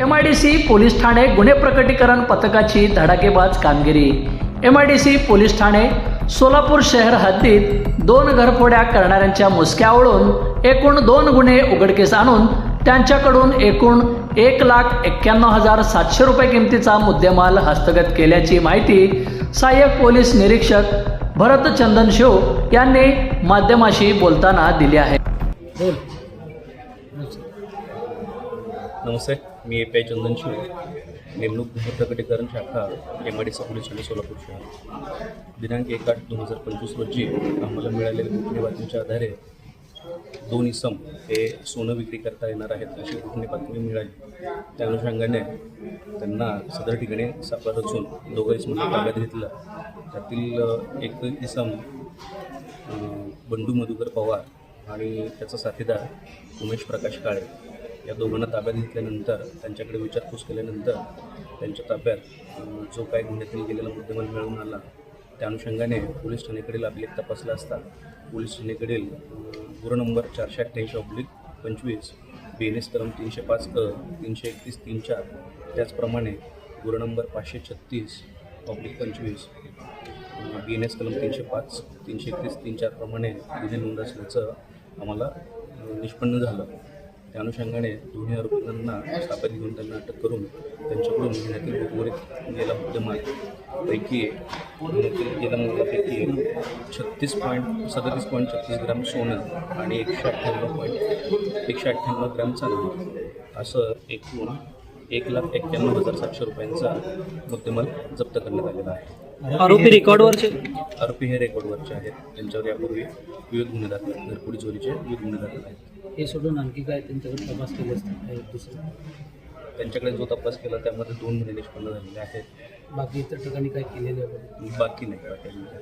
M I D C police Thane गुन्हे प्रकटीकरण पथकाची धडाकेबाज कामगिरी. M I D C police Thane Solapur शहर हद्दीत दोन घरफोड्या करणाऱ्यांच्या मुसक्यावळून एकूण दोन गुन्हे उघडकीस आणून त्यांच्याकडून एकूण एक लाख एक्क्याण्णव हजार सातशे रुपये किमतीचा मुद्देमाल हस्तगत केल्याची माहिती सहाय्यक पोलीस निरीक्षक भरत चंदन शिव यांनी माध्यमाशी बोलताना दिली आहे. नमस्ते मी A P I Chandan Shiv नेमणूक गुन्हे प्रकटीकरण शाखा M I D C police Solapur शहर. दिनांक एक आठ दोन हजार पंचवीस रोजी आम्हाला मिळालेल्या गुप्त बातमीच्या आधारे दोन इसम हे सोनं विक्री करता येणार आहेत अशी गुप्त बातमी मिळाली. त्या अनुषंगाने त्यांना सदर ठिकाणी सापळा रचून दोघं इसमांना ताब्यात घेतलं. त्यातील एक इसम बंडू मधुकर पवार आणि त्याचा साथीदार उमेश प्रकाश काळे या दोघांना ताब्यात घेतल्यानंतर त्यांच्याकडे विचारपूस केल्यानंतर त्यांच्या ताब्यात जो काय गुन्ह्यातील गेलेला मुद्देमाल मिळून आला त्या अनुषंगाने पोलीस ठाणेकडील अभिलेख तपासला असता पोलीस ठाणेकडील गुरु नंबर चारशे अठ्ठ्याऐंशी ऑब्लिक पंचवीस बी एन एस कलम तीनशे पाच क तीनशे एकतीस तीन चार त्याचप्रमाणे गुरु नंबर पाचशे छत्तीस ऑब्लिक पंचवीस बी एन एस कलम तीनशे पाच तीनशे एकतीस तीन चारप्रमाणे गुन्हे नोंद असल्याचं आम्हाला निष्पन्न झालं. त्या अनुषंगाने दोन्ही आरोपींना ताब्यात घेऊन त्यांना अटक करून त्यांच्याकडून गुन्ह्यातील उर्वरित गेला मुद्देमाल पैकी गुन्ह्यातील गेल्या मुद्द्यापैकी छत्तीस पॉईंट सदतीस पॉईंट छत्तीस ग्राम सोनं आणि एकशे अठ्ठ्याण्णव पॉईंट एकशे अठ्ठ्याण्णव ग्राम चांदी असं एकूण एक लाख एक्क्याण्णव हजार सातशे रुपयांचा मुद्देमाल जप्त करण्यात आलेला आहे. आरोपी रेकॉर्डवरचे? आरोपी हे रेकॉर्डवरचे आहेत. त्यांच्यावर यापूर्वी विविध गुन्हे दाखल घरपोडी चोरीचे विविध गुन्हे दाखल आहेत. हे सोडून आणखी काय त्यांच्याकडे तपास केले असतात दुसरं? त्यांच्याकडे जो तपास केला त्यामध्ये दोन गुन्हे निष्पन्न झालेले आहेत. बाकी इतर ठिकाणी काय केलेले बाकी नाही बाकी नाही.